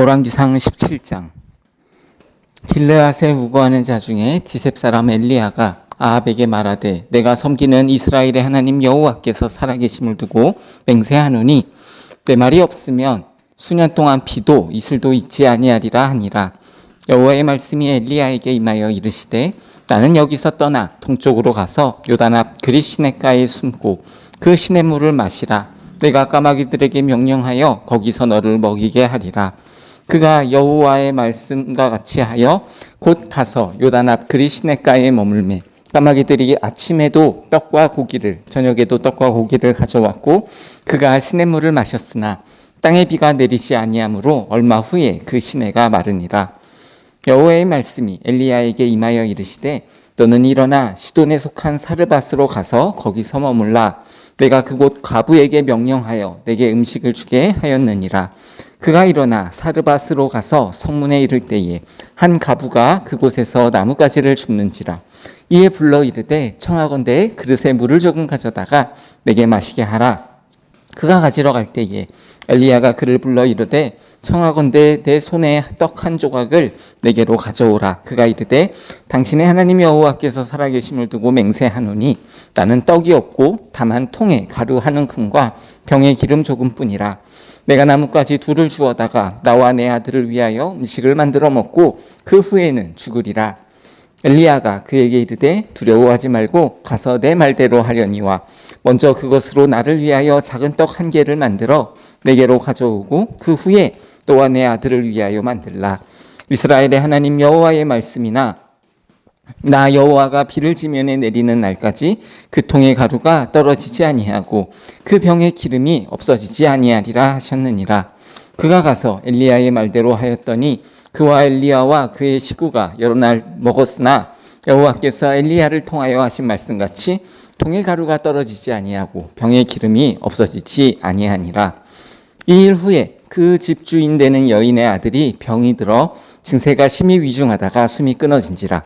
열왕기상 17장. 길르앗에 우거하는 자 중에 디셉 사람 엘리야가 아합에게 말하되 내가 섬기는 이스라엘의 하나님 여호와께서 살아계심을 두고 맹세하노니 내 말이 없으면 수년 동안 비도 이슬도 있지 아니하리라 하니라. 여호와의 말씀이 엘리야에게 임하여 이르시되 나는 여기서 떠나 동쪽으로 가서 요단 앞 그리 시냇가에 숨고 그 시냇물을 마시라. 내가 까마귀들에게 명령하여 거기서 너를 먹이게 하리라 그가 여호와의 말씀과 같이 하여 곧 가서 요단 앞 그리 시냇가에 머물매 까마귀들이 아침에도 떡과 고기를 저녁에도 떡과 고기를 가져왔고 그가 시냇물을 마셨으나 땅에 비가 내리지 아니하므로 얼마 후에 그 시내가 마르니라. 여호와의 말씀이 엘리야에게 임하여 이르시되 너는 일어나 시돈에 속한 사르밧으로 가서 거기서 머물라. 내가 그곳 과부에게 명령하여 내게 음식을 주게 하였느니라 그가 일어나 사르밧으로 가서 성문에 이를 때에 한 가부가 그곳에서 나무가지를 줍는지라. 이에 불러 이르되 청하건대 그릇에 물을 조금 가져다가 내게 마시게 하라. 그가 가지러 갈 때에 엘리야가 그를 불러 이르되 청하건대 내 손에 떡 한 조각을 내게로 가져오라. 그가 이르되 당신의 하나님 여호와께서 살아계심을 두고 맹세하노니 나는 떡이 없고 다만 통에 가루 한 움큼과 병에 기름 조금뿐이라. 내가 나뭇가지 둘을 주어다가 나와 내 아들을 위하여 음식을 만들어 먹고 그 후에는 죽으리라. 엘리야가 그에게 이르되 두려워하지 말고 가서 내 말대로 하려니와 먼저 그것으로 나를 위하여 작은 떡 한 개를 만들어 내게로 가져오고 그 후에 너와 내 아들을 위하여 만들라. 이스라엘의 하나님 여호와의 말씀이나 나 여호와가 비를 지면에 내리는 날까지 그 통의 가루가 떨어지지 아니하고 그 병의 기름이 없어지지 아니하리라 하셨느니라. 그가 가서 엘리야의 말대로 하였더니 그와 엘리야와 그의 식구가 여러 날 먹었으나 여호와께서 엘리야를 통하여 하신 말씀같이 통의 가루가 떨어지지 아니하고 병의 기름이 없어지지 아니하니라. 이 일 후에 그 집주인 되는 여인의 아들이 병이 들어 증세가 심히 위중하다가 숨이 끊어진지라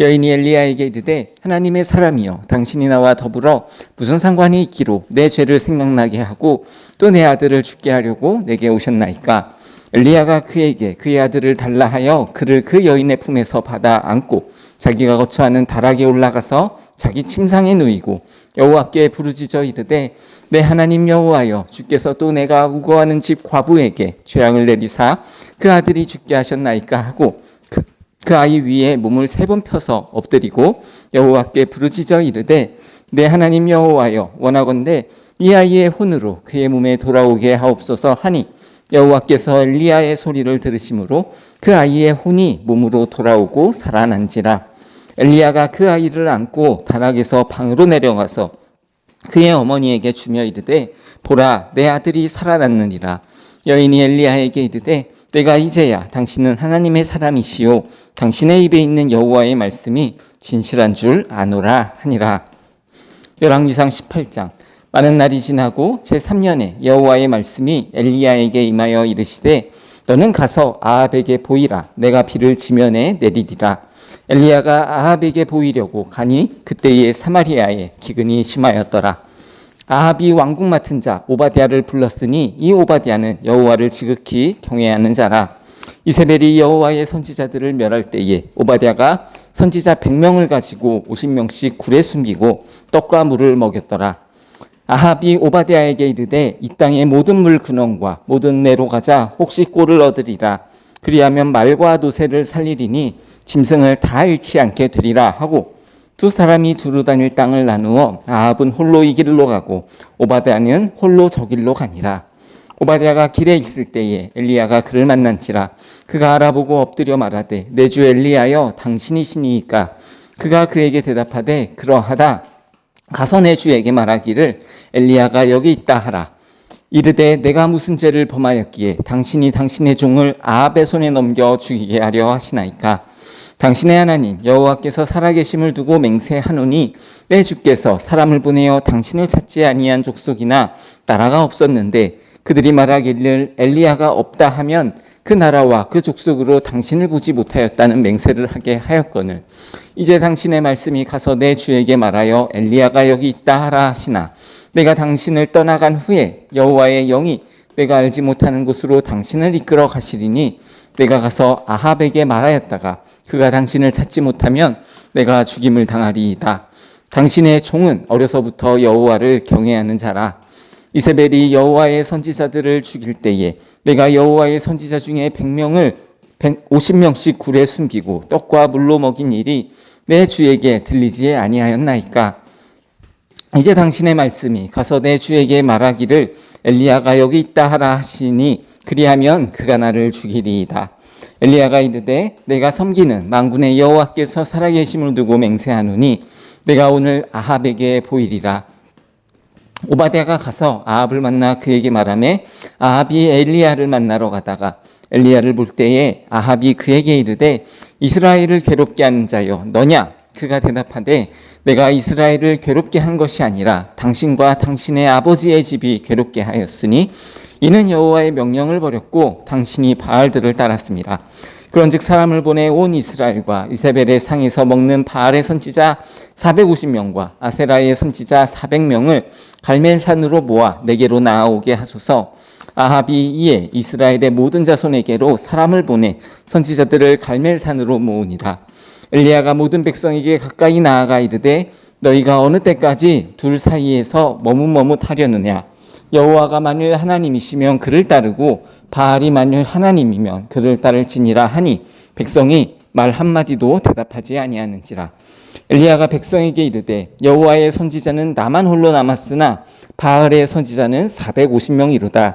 여인이 엘리야에게 이르되 하나님의 사람이여 당신이 나와 더불어 무슨 상관이 있기로 내 죄를 생각나게 하고 또 내 아들을 죽게 하려고 내게 오셨나이까? 엘리야가 그에게 그의 아들을 달라 하여 그를 그 여인의 품에서 받아 안고 자기가 거처하는 다락에 올라가서 자기 침상에 누이고 여호와께 부르짖어 이르되 내 하나님 여호와여 주께서 또 내가 우거하는 집 과부에게 죄악을 내리사 그 아들이 죽게 하셨나이까 하고 그, 그 아이 위에 몸을 세 번 펴서 엎드리고 여호와께 부르짖어 이르되 내 하나님 여호와여 원하건대 이 아이의 혼으로 그의 몸에 돌아오게 하옵소서 하니 여호와께서 엘리야의 소리를 들으심으로 그 아이의 혼이 몸으로 돌아오고 살아난지라 엘리야가 그 아이를 안고 다락에서 방으로 내려가서 그의 어머니에게 주며 이르되 보라 내 아들이 살아났느니라. 여인이 엘리야에게 이르되 내가 이제야 당신은 하나님의 사람이시요 당신의 입에 있는 여호와의 말씀이 진실한 줄 아노라 하니라. 열왕기상 18장. 많은 날이 지나고 제3년에 여호와의 말씀이 엘리야에게 임하여 이르시되 너는 가서 아합에게 보이라. 내가 비를 지면에 내리리라. 엘리야가 아합에게 보이려고 가니 그때에 사마리아에 기근이 심하였더라. 아합이 왕국 맡은 자 오바디아를 불렀으니 이 오바디아는 여호와를 지극히 경외하는 자라. 이세벨이 여호와의 선지자들을 멸할 때에 오바디아가 선지자 100명을 가지고 50명씩 굴에 숨기고 떡과 물을 먹였더라 아합이 오바디아에게 이르되 이 땅의 모든 물 근원과 모든 내로 가자. 혹시 꼴을 얻으리라. 그리하면 말과 노새를 살리리니 짐승을 다 잃지 않게 되리라 하고 두 사람이 두루 다닐 땅을 나누어 아합은 홀로 이 길로 가고 오바디아는 홀로 저 길로 가니라. 오바디아가 길에 있을 때에 엘리야가 그를 만난지라 그가 알아보고 엎드려 말하되 내 주 엘리야여 당신이시니이까. 그가 그에게 대답하되 그러하다 가서 내 주에게 말하기를 엘리야가 여기 있다 하라. 이르되 내가 무슨 죄를 범하였기에 당신이 당신의 종을 아합의 손에 넘겨 죽이게 하려 하시나이까. 당신의 하나님 여호와께서 살아계심을 두고 맹세하노니 내 주께서 사람을 보내어 당신을 찾지 아니한 족속이나 나라가 없었는데 그들이 말하기를 엘리야가 없다 하면 그 나라와 그 족속으로 당신을 보지 못하였다는 맹세를 하게 하였거늘 이제 당신의 말씀이 가서 내 주에게 말하여 엘리야가 여기 있다 하라 하시나 내가 당신을 떠나간 후에 여호와의 영이 내가 알지 못하는 곳으로 당신을 이끌어 가시리니 내가 가서 아합에게 말하였다가 그가 당신을 찾지 못하면 내가 죽임을 당하리이다. 당신의 종은 어려서부터 여호와를 경외하는 자라. 이세벨이 여호와의 선지자들을 죽일 때에 내가 여호와의 선지자 중에 100명을 150명씩 굴에 숨기고 떡과 물로 먹인 일이 내 주에게 들리지 아니하였나이까? 이제 당신의 말씀이 가서 내 주에게 말하기를 엘리야가 여기 있다 하라 하시니 그리하면 그가 나를 죽이리이다. 엘리야가 이르되 내가 섬기는 만군의 여호와께서 살아계심을 두고 맹세하노니 내가 오늘 아합에게 보이리라. 오바댜가 가서 아합을 만나 그에게 말하매 아합이 엘리야를 만나러 가다가 엘리야를 볼 때에 아합이 그에게 이르되 이스라엘을 괴롭게 하는 자여 너냐 그가 대답하되 내가 이스라엘을 괴롭게 한 것이 아니라 당신과 당신의 아버지의 집이 괴롭게 하였으니 이는 여호와의 명령을 버렸고 당신이 바알들을 따랐습니다. 그런즉 사람을 보내 온 이스라엘과 이세벨의 상에서 먹는 바알의 선지자 450명과 아세라의 선지자 400명을 갈멜산으로 모아 내게로 나아오게 하소서. 아합이 이에 이스라엘의 모든 자손에게로 사람을 보내 선지자들을 갈멜산으로 모으니라. 엘리야가 모든 백성에게 가까이 나아가 이르되 너희가 어느 때까지 둘 사이에서 머뭇머뭇하려느냐? 여호와가 만일 하나님이시면 그를 따르고 바알이 만일 하나님이면 그를 따를지니라 하니 백성이 말 한마디도 대답하지 아니하는지라. 엘리야가 백성에게 이르되 여호와의 선지자는 나만 홀로 남았으나 바알의 선지자는 450명이로다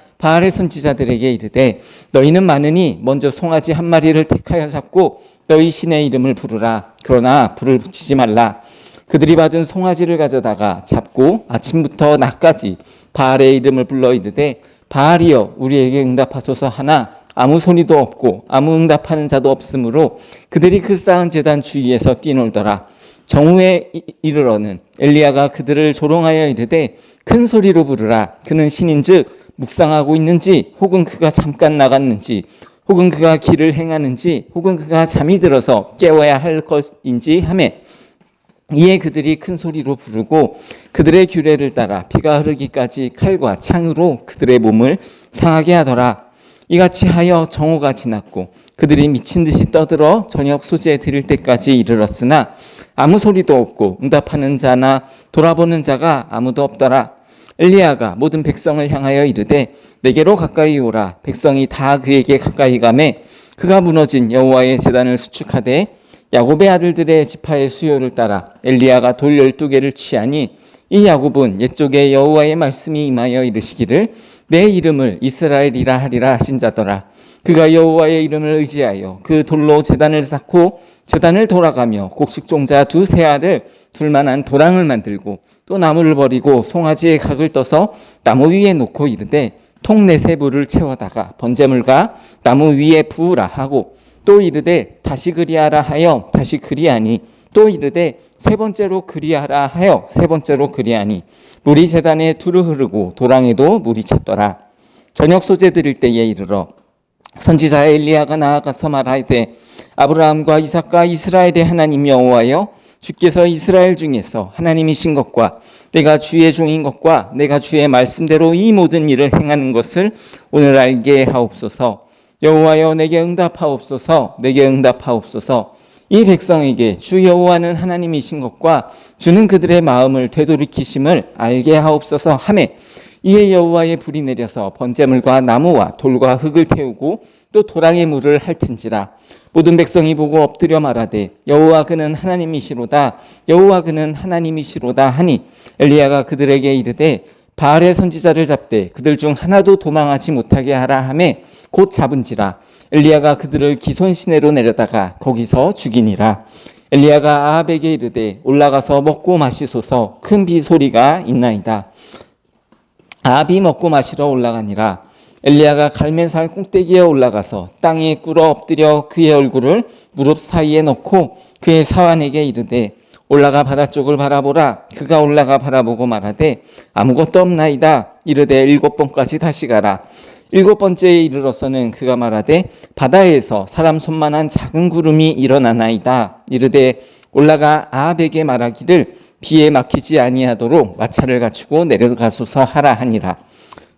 바알의 선지자들에게 이르되 너희는 많으니 먼저 송아지 한 마리를 택하여 잡고 너희 신의 이름을 부르라. 그러나 불을 붙이지 말라. 그들이 받은 송아지를 가져다가 잡고 아침부터 낮까지 바알의 이름을 불러 이르되 바알이여 우리에게 응답하소서. 하나 아무 소리도 없고 아무 응답하는 자도 없으므로 그들이 그 쌓은 재단 주위에서 뛰놀더라. 정후에 이르러는 엘리야가 그들을 조롱하여 이르되 큰 소리로 부르라. 그는 신인즉 묵상하고 있는지 혹은 그가 잠깐 나갔는지 혹은 그가 길을 행하는지 혹은 그가 잠이 들어서 깨워야 할 것인지 하매 이에 그들이 큰 소리로 부르고 그들의 규례를 따라 피가 흐르기까지 칼과 창으로 그들의 몸을 상하게 하더라. 이같이 하여 정오가 지났고 그들이 미친 듯이 떠들어 저녁 소재에 드릴 때까지 이르렀으나 아무 소리도 없고 응답하는 자나 돌아보는 자가 아무도 없더라 엘리야가 모든 백성을 향하여 이르되 내게로 가까이 오라. 백성이 다 그에게 가까이 가매 그가 무너진 여호와의 제단을 수축하되 야곱의 아들들의 지파의 수요를 따라 엘리야가 돌 열두 개를 취하니 이 야곱은 옛쪽에 여호와의 말씀이 임하여 이르시기를 내 이름을 이스라엘이라 하리라 하신 자더라. 그가 여호와의 이름을 의지하여 그 돌로 제단을 쌓고 제단을 돌아가며 곡식종자 두 세 알을 둘만한 도랑을 만들고 또 나무를 버리고 송아지의 각을 떠서 나무 위에 놓고 이르되 통넷에 물을 채워다가 번제물과 나무 위에 부으라 하고 또 이르되 다시 그리하라 하여 다시 그리하니 또 이르되 세 번째로 그리하라 하여 세 번째로 그리하니 물이 재단에 두루 흐르고 도랑에도 물이 찼더라. 저녁 소재 드릴 때에 이르러 선지자 엘리야가 나아가서 말하되 아브라함과 이삭과 이스라엘의 하나님 여호와여 주께서 이스라엘 중에서 하나님이신 것과 내가 주의 종인 것과 내가 주의 말씀대로 이 모든 일을 행하는 것을 오늘 알게 하옵소서. 여호와여 내게 응답하옵소서. 내게 응답하옵소서. 이 백성에게 주 여호와는 하나님이신 것과 주는 그들의 마음을 되돌이키심을 알게 하옵소서 하매 이에 여호와의 불이 내려서 번제물과 나무와 돌과 흙을 태우고 또 도랑의 물을 핥은지라 모든 백성이 보고 엎드려 말하되 여호와 그는 하나님이시로다 여호와 그는 하나님이시로다 하니 엘리야가 그들에게 이르되 바알의 선지자를 잡되 그들 중 하나도 도망하지 못하게 하라 하매 곧 잡은지라. 엘리야가 그들을 기손 시내로 내려다가 거기서 죽이니라. 엘리야가 아합에게 이르되 올라가서 먹고 마시소서. 큰 비 소리가 있나이다. 아합이 먹고 마시러 올라가니라 엘리야가 갈멜산 꼭대기에 올라가서 땅에 꿇어 엎드려 그의 얼굴을 무릎 사이에 넣고 그의 사환에게 이르되 올라가 바다 쪽을 바라보라. 그가 올라가 바라보고 말하되 아무것도 없나이다. 이르되 일곱 번까지 다시 가라. 일곱 번째에 이르러서는 그가 말하되 바다에서 사람 손만한 작은 구름이 일어나나이다. 이르되 올라가 아합에게 말하기를 비에 막히지 아니하도록 마차를 갖추고 내려가소서 하라 하니라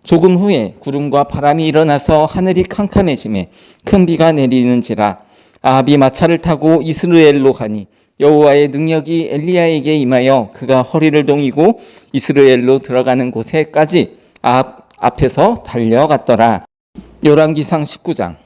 조금 후에 구름과 바람이 일어나서 하늘이 캄캄해짐에 큰 비가 내리는지라 아합이 마차를 타고 이스라엘로 가니 여호와의 능력이 엘리야에게 임하여 그가 허리를 동이고 이스라엘로 들어가는 곳에까지 아합 앞에서 달려갔더라. 요란기상 19장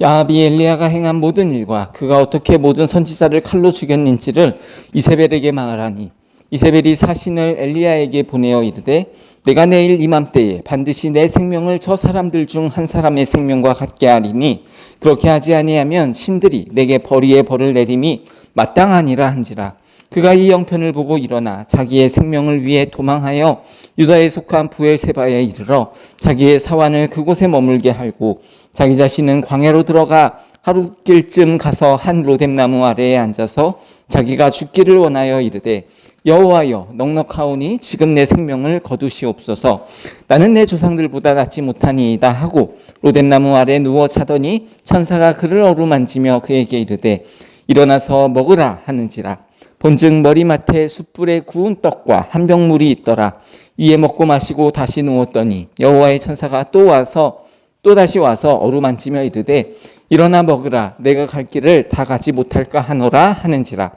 야합이 엘리야가 행한 모든 일과 그가 어떻게 모든 선지자를 칼로 죽였는지를 이세벨에게 말하니 이세벨이 사신을 엘리야에게 보내어 이르되 내가 내일 이맘때에 반드시 내 생명을 저 사람들 중 한 사람의 생명과 같게 하리니 그렇게 하지 아니하면 신들이 내게 벌이의 벌을 내림이 마땅하니라 한지라. 그가 이 영편을 보고 일어나 자기의 생명을 위해 도망하여 유다에 속한 부엘세바에 이르러 자기의 사환을 그곳에 머물게 하고 자기 자신은 광야로 들어가 하루길쯤 가서 한 로뎀나무 아래에 앉아서 자기가 죽기를 원하여 이르되 여호와여 넉넉하오니 지금 내 생명을 거두시옵소서. 나는 내 조상들보다 낫지 못하니이다 하고 로뎀나무 아래 누워 자더니 천사가 그를 어루만지며 그에게 이르되 일어나서 먹으라 하는지라. 본즉 머리맡에 숯불에 구운 떡과 한 병물이 있더라. 이에 먹고 마시고 다시 누웠더니 여호와의 천사가 또 와서 또 다시 와서 어루만지며 이르되 일어나 먹으라. 내가 갈 길을 다 가지 못할까 하노라 하는지라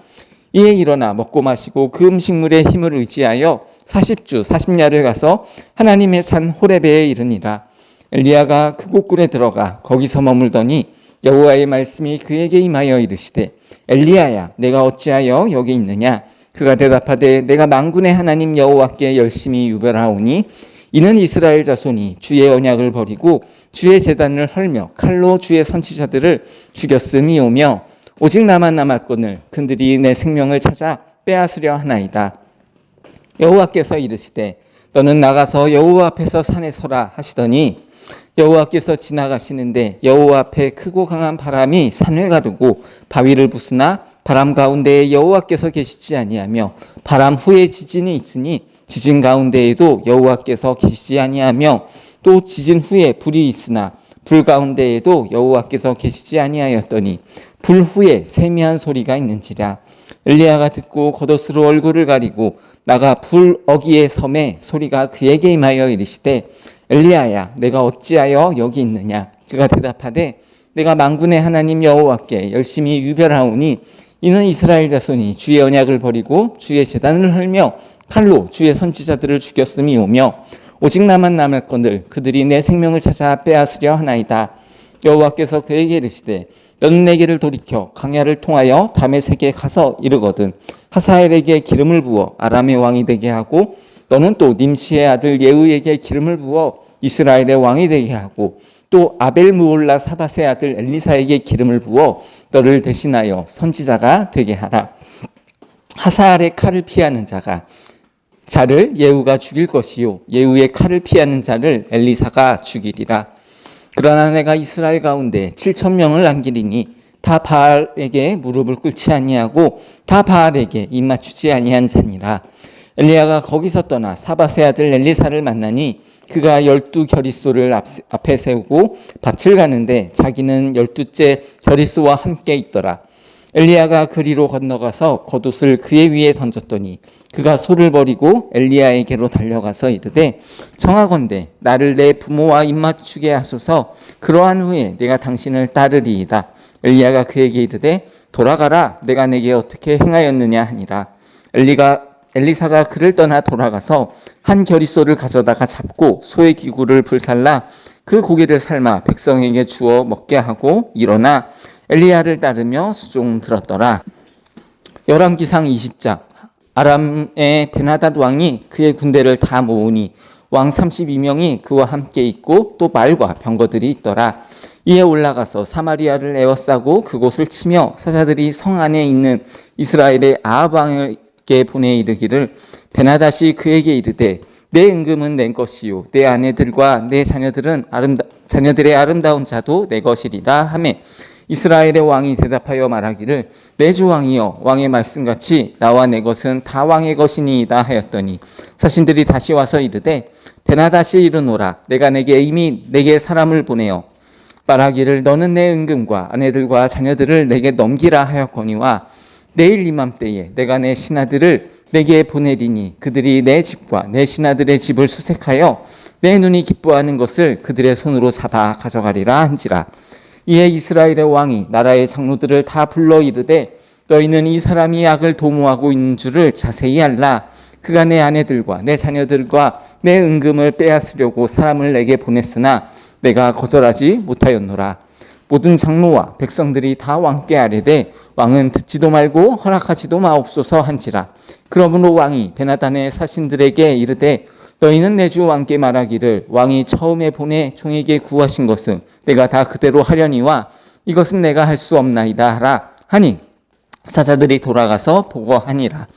이에 일어나 먹고 마시고 그 음식물의 힘을 의지하여 40주 40야를 가서 하나님의 산 호레베에 이르니라. 엘리야가 그곳 굴에 들어가 거기서 머물더니 여호와의 말씀이 그에게 임하여 이르시되 엘리야야 내가 어찌하여 여기 있느냐? 그가 대답하되 내가 만군의 하나님 여호와께 열심히 유별하오니 이는 이스라엘 자손이 주의 언약을 버리고 주의 재단을 헐며 칼로 주의 선지자들을 죽였음이오며 오직 나만 남았거늘 그들이 내 생명을 찾아 빼앗으려 하나이다. 여호와께서 이르시되 너는 나가서 여호와 앞에서 산에 서라 하시더니 여호와께서 지나가시는데 여호와 앞에 크고 강한 바람이 산을 가르고 바위를 부수나 바람 가운데에 여호와께서 계시지 아니하며 바람 후에 지진이 있으니 지진 가운데에도 여호와께서 계시지 아니하며 또 지진 후에 불이 있으나 불 가운데에도 여호와께서 계시지 아니하였더니 불 후에 세미한 소리가 있는지라 엘리야가 듣고 겉옷으로 얼굴을 가리고 나가 불 어기의 섬에 소리가 그에게 임하여 이르시되 엘리야야 내가 어찌하여 여기 있느냐? 그가 대답하되 내가 만군의 하나님 여호와께 열심히 유별하오니 이는 이스라엘 자손이 주의 언약을 버리고 주의 재단을 헐며 칼로 주의 선지자들을 죽였음이 오며 오직 나만 남았건들 그들이 내 생명을 찾아 빼앗으려 하나이다. 여호와께서 그에게 이르시되 내게를 돌이켜 강야를 통하여 다메섹에 가서 이르거든 하사엘에게 기름을 부어 아람의 왕이 되게 하고 너는 또 님시의 아들 예후에게 기름을 부어 이스라엘의 왕이 되게 하고 또 아벨 무올라 사바의 아들 엘리사에게 기름을 부어 너를 대신하여 선지자가 되게 하라. 하사엘의 칼을 피하는 자가 자를 예후가 죽일 것이요. 예후의 칼을 피하는 자를 엘리사가 죽이리라 그러나 내가 이스라엘 가운데 7천 명을 남기리니 다 바알에게 무릎을 꿇지 아니하고 다 바알에게 입 맞추지 아니한 자니라. 엘리야가 거기서 떠나 사바세 아들 엘리사를 만나니 그가 열두 결의소를 앞, 에 세우고 밭을 가는데 자기는 열두째 결의소와 함께 있더라. 엘리야가 그리로 건너가서 겉옷을 그의 위에 던졌더니 그가 소를 버리고 엘리야에게로 달려가서 이르되 청하건대 나를 내 부모와 입맞추게 하소서. 그러한 후에 내가 당신을 따르리이다. 엘리야가 그에게 이르되 돌아가라. 내가 내게 어떻게 행하였느냐 하니라. 엘리가 엘리사가 그를 떠나 돌아가서 한 결의소를 가져다가 잡고 소의 기구를 불살라 그 고기를 삶아 백성에게 주어 먹게 하고 일어나 엘리야를 따르며 수종 들었더라. 열왕기상 20장 아람의 베나닷 왕이 그의 군대를 다 모으니 왕 32명이 그와 함께 있고 또 말과 병거들이 있더라. 이에 올라가서 사마리아를 에워싸고 그곳을 치며 사자들이 성 안에 있는 이스라엘의 아합 왕에게 보내 이르기를 베나닷이 그에게 이르되 내 임금은 내 것이요 내 아내들과 내 자녀들은 아름다 자녀들의 아름다운 자도 내 것이리라 하매 이스라엘의 왕이 대답하여 말하기를 내 주 왕이여 왕의 말씀같이 나와 내 것은 다 왕의 것이니이다 하였더니 사신들이 다시 와서 이르되 베나다시 이르노라. 내가 내게 이미 내게 사람을 보내어 말하기를 너는 내 은금과 아내들과 자녀들을 내게 넘기라 하였거니와 내일 이맘때에 내가 내 신하들을 내게 보내리니 그들이 내 집과 내 신하들의 집을 수색하여 내 눈이 기뻐하는 것을 그들의 손으로 잡아 가져가리라 한지라 이에 이스라엘의 왕이 나라의 장로들을 다 불러 이르되 너희는 이 사람이 악을 도모하고 있는 줄을 자세히 알라. 그가 내 아내들과 내 자녀들과 내 은금을 빼앗으려고 사람을 내게 보냈으나 내가 거절하지 못하였노라. 모든 장로와 백성들이 다 왕께 아뢰되 왕은 듣지도 말고 허락하지도 마옵소서 한지라. 그러므로 왕이 베나단의 사신들에게 이르되 너희는 내 주 왕께 말하기를 왕이 처음에 보내 종에게 구하신 것은 내가 다 그대로 하려니와 이것은 내가 할 수 없나이다 하라 하니 사자들이 돌아가서 보고하니라.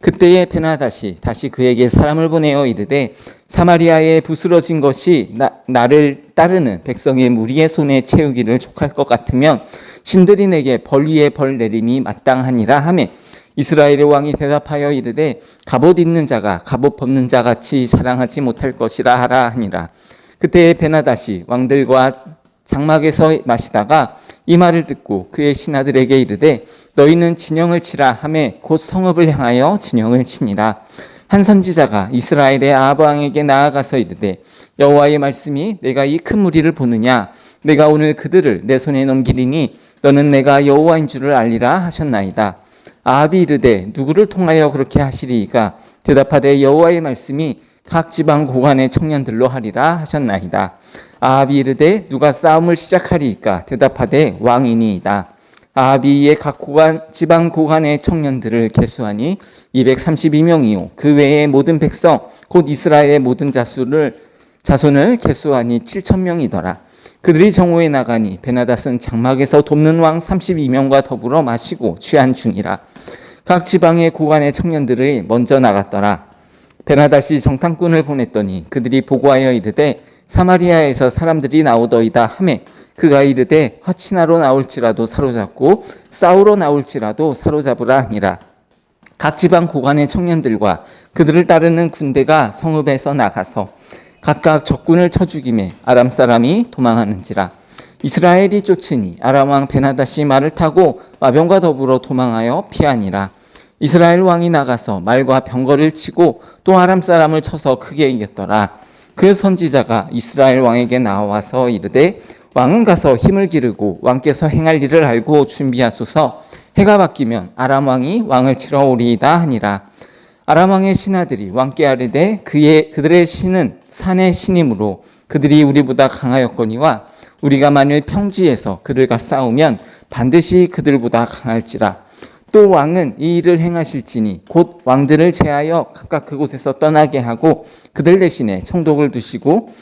그때에 베나다시 다시 그에게 사람을 보내어 이르되 사마리아에 부스러진 것이 나, 나를 따르는 백성의 무리의 손에 채우기를 족할 것 같으면 신들이 내게 벌 위에 벌 내림이 마땅하니라 하매 이스라엘의 왕이 대답하여 이르되 갑옷 입는 자가 갑옷 벗는 자 같이 자랑하지 못할 것이라 하라 하니라. 그때에 베나다시 왕들과 장막에서 마시다가 이 말을 듣고 그의 신하들에게 이르되 너희는 진영을 치라 하매 곧 성읍을 향하여 진영을 치니라. 한 선지자가 이스라엘의 아합 왕에게 나아가서 이르되 여호와의 말씀이 내가 이 큰 무리를 보느냐? 내가 오늘 그들을 내 손에 넘기리니 너는 내가 여호와인 줄을 알리라 하셨나이다 이르되 누구를 통하여 그렇게 하시리이까? 대답하되 여호와의 말씀이 각 지방 고관의 청년들로 하리라 하셨나이다. 이르되 누가 싸움을 시작하리이까? 대답하되 왕이니이다. 이에 각 고관 지방 고관의 청년들을 계수하니 232명이요. 그 외의 모든 백성 곧 이스라엘의 모든 자수를 자손을 계수하니 7천 명이더라 그들이 정오에 나가니 베나닷은 장막에서 돕는 왕 32명과 더불어 마시고 취한 중이라 각 지방의 고관의 청년들이 먼저 나갔더라. 베나닷이 정탐꾼을 보냈더니 그들이 보고하여 이르되 사마리아에서 사람들이 나오더이다 하매 그가 이르되 화친하러 나올지라도 사로잡고 싸우러 나올지라도 사로잡으라 하니라. 각 지방 고관의 청년들과 그들을 따르는 군대가 성읍에서 나가서 각각 적군을 쳐 죽임에 아람 사람이 도망하는지라. 이스라엘이 쫓으니 아람 왕 베나다시 말을 타고 마병과 더불어 도망하여 피하니라. 이스라엘 왕이 나가서 말과 병거를 치고 또 아람 사람을 쳐서 크게 이겼더라. 그 선지자가 이스라엘 왕에게 나와서 이르되 왕은 가서 힘을 기르고 왕께서 행할 일을 알고 준비하소서. 해가 바뀌면 아람 왕이 왕을 치러 오리이다 하니라 아람 왕의 신하들이 왕께 아뢰되 그의 그들의 신은 산의 신이므로 그들이 우리보다 강하였거니와 우리가 만일 평지에서 그들과 싸우면 반드시 그들보다 강할지라. 또 왕은 이 일을 행하실지니 곧 왕들을 제하여 각각 그곳에서 떠나게 하고 그들 대신에 총독을 두시고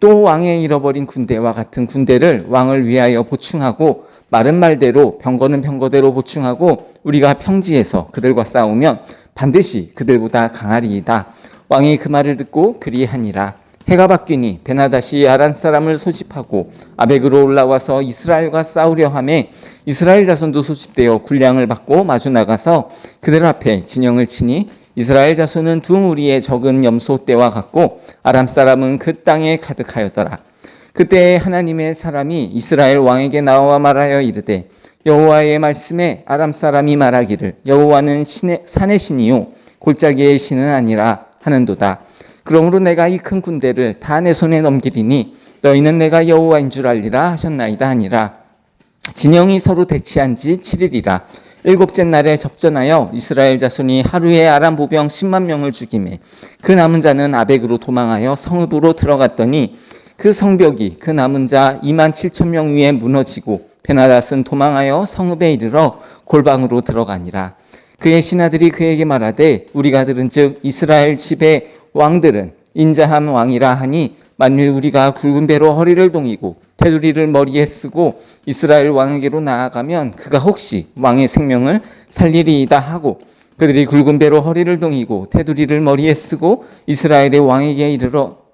또 왕의 잃어버린 군대와 같은 군대를 왕을 위하여 보충하고 마른 말대로 병거는 병거대로 보충하고 우리가 평지에서 그들과 싸우면 반드시 그들보다 강하리이다. 왕이 그 말을 듣고 그리하니라. 해가 바뀌니 베나다시 아람 사람을 소집하고 아벡으로 올라와서 이스라엘과 싸우려 함에 이스라엘 자손도 소집되어 군량을 받고 마주 나가서 그들 앞에 진영을 치니 이스라엘 자손은 두 무리의 적은 염소 떼와 같고 아람 사람은 그 땅에 가득하였더라. 그때 하나님의 사람이 이스라엘 왕에게 나와 말하여 이르되 여호와의 말씀에 아람 사람이 말하기를 여호와는 신의, 산의 신이요 골짜기의 신은 아니라 하는도다. 그러므로 내가 이 큰 군대를 다 내 손에 넘기리니 너희는 내가 여호와인 줄 알리라 하셨나이다 하니라. 진영이 서로 대치한 지 7일이라. 일곱째 날에 접전하여 이스라엘 자손이 하루에 아람 보병 10만 명을 죽임에 그 남은 자는 아벡으로 도망하여 성읍으로 들어갔더니 그 성벽이 그 남은 자 2만 7천 명 위에 무너지고 베나닷은 도망하여 성읍에 이르러 골방으로 들어가니라. 그의 신하들이 그에게 말하되 우리가 들은즉 이스라엘 집의 왕들은 인자함 왕이라 하니 만일 우리가 굵은 배로 허리를 동이고 테두리를 머리에 쓰고 이스라엘 왕에게로 나아가면 그가 혹시 왕의 생명을 살리리이다 하고 그들이 굵은 배로 허리를 동이고 테두리를 머리에 쓰고 이스라엘의 왕에게 이르러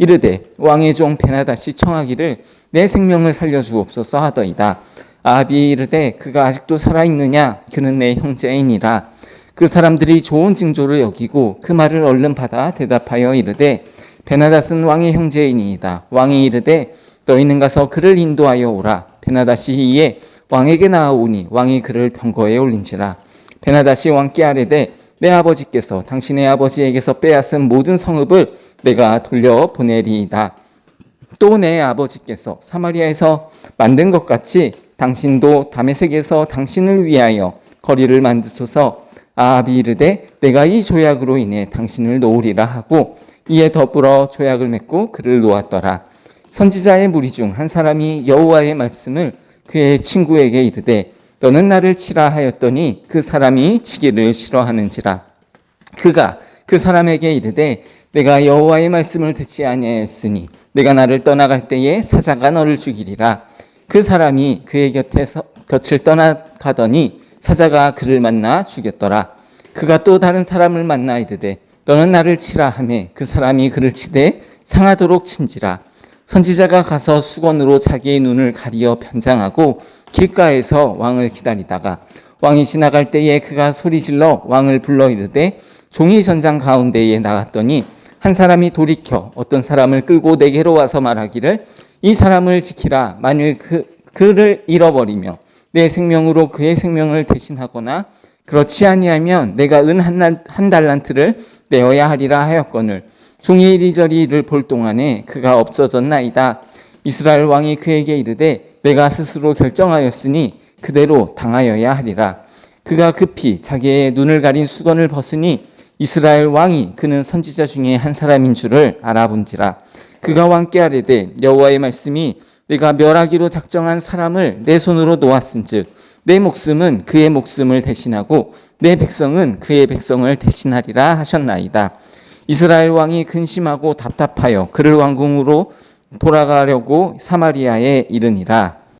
이르되 왕의 종 베나다시 청하기를 내 생명을 살려주옵소서 하더이다. 아합이 이르되 그가 아직도 살아 있느냐? 그는 내 형제이니라. 그 사람들이 좋은 징조를 여기고 그 말을 얼른 받아 대답하여 이르되 베나닷은 왕의 형제이니이다. 왕이 이르되 너희는 가서 그를 인도하여 오라. 베나닷이 이에 왕에게 나아오니 왕이 그를 병거에 올린지라. 베나닷이 왕께 아뢰되 내 아버지께서 당신의 아버지에게서 빼앗은 모든 성읍을 내가 돌려 보내리이다. 또 내 아버지께서 사마리아에서 만든 것 같이 당신도 다메섹에서 당신을 위하여 거리를 만드소서. 이르되 내가 이 조약으로 인해 당신을 놓으리라 하고 이에 더불어 조약을 맺고 그를 놓았더라. 선지자의 무리 중 한 사람이 여호와의 말씀을 그의 친구에게 이르되 너는 나를 치라 하였더니 그 사람이 치기를 싫어하는지라. 그가 그 사람에게 이르되 내가 여호와의 말씀을 듣지 아니하였으니 내가 나를 떠나갈 때에 사자가 너를 죽이리라. 그 사람이 그의 곁에서 곁을 떠나가더니 사자가 그를 만나 죽였더라. 그가 또 다른 사람을 만나 이르되 너는 나를 치라 하매 그 사람이 그를 치되 상하도록 친지라. 선지자가 가서 수건으로 자기의 눈을 가리어 변장하고 길가에서 왕을 기다리다가 왕이 지나갈 때에 그가 소리질러 왕을 불러 이르되 종이 전장 가운데에 나갔더니 한 사람이 돌이켜 어떤 사람을 끌고 내게로 와서 말하기를 이 사람을 지키라. 만일 그 그를 잃어버리며 내 생명으로 그의 생명을 대신하거나 그렇지 아니하면 내가 은 한 달란트를 내어야 하리라 하였거늘 종이 이리저리 이를 볼 동안에 그가 없어졌나이다. 이스라엘 왕이 그에게 이르되 내가 스스로 결정하였으니 그대로 당하여야 하리라. 그가 급히 자기의 눈을 가린 수건을 벗으니 이스라엘 왕이 그는 선지자 중에 한 사람인 줄을 알아본지라. 그가 왕께 아뢰되 여호와의 말씀이 내가 멸하기로 작정한 사람을 내 손으로 놓았은즉 내 목숨은 그의 목숨을 대신하고 내 백성은 그의 백성을 대신하리라 하셨나이다. 이스라엘 왕이 근심하고 답답하여 그를 왕궁으로 돌아가려고 사마리아에 이르니라